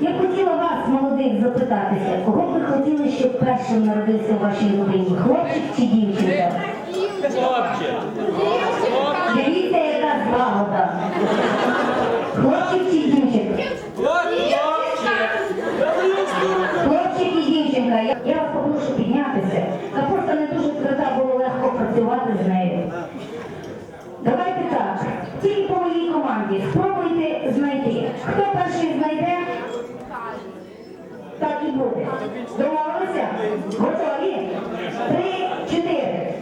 Я хотіла вас, молодих, запитатися, кого б ви хотіли, щоб першим народився в вашій родині? Хлопчик чи дівчинка? Дивіться, яка злагода. Хлопчик чи дівчинка? Хлопчик і дівчинка, я, я вас попрошу піднятися. Та просто не дуже тверда було легко працювати з нею. Давайте так, тільки по моїй команді спробуйте знайти. Хто перший знайде, так і буде. Домовилися? Готові? Три, чотири.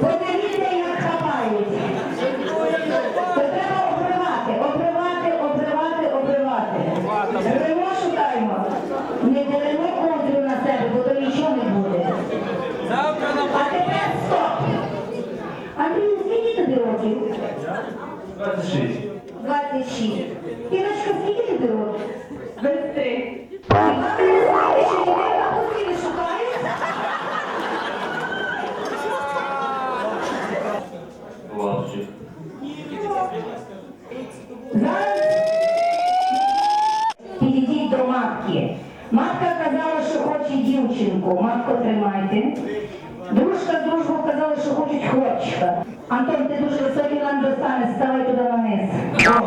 Подивіться, як хапають. То треба обривати, обривати, обривати, обривати. Ремо шукаємо. Не деремо контру на себе, бо то нічого не буде. А тепер стоп. Андрій, скільки тобі років? 26. 26. Ірочка, скільки тобі років? 23. Хіба ви не знаєте, що дітей на пустині шукають? Хлопчик. Зараз підійдіть до матки. Матка казала, що хоче дівчинку. Матко, тримайте. Дружка з дружбою казала, що хочуть хлопчика. Антон, ти дуже високий нам достанеш, ставай туди на низ. О.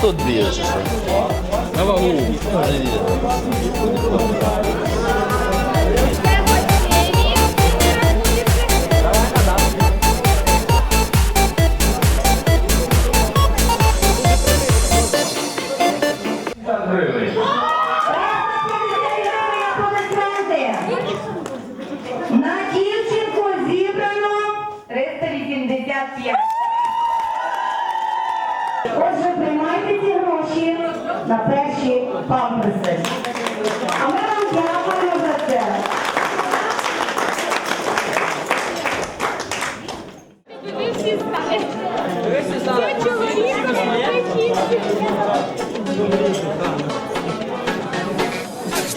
тут більше. На вагу. гривень. На дівчинку зібрано 385. Отже, приймайте ці гроші на перші памперси. А ми вам дякуємо за це.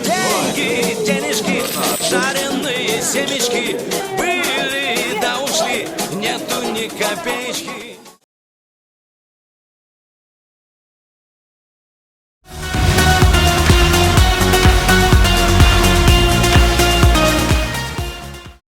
Деньги, денежки, жареные семечки Были да ушли, нету ни копеечки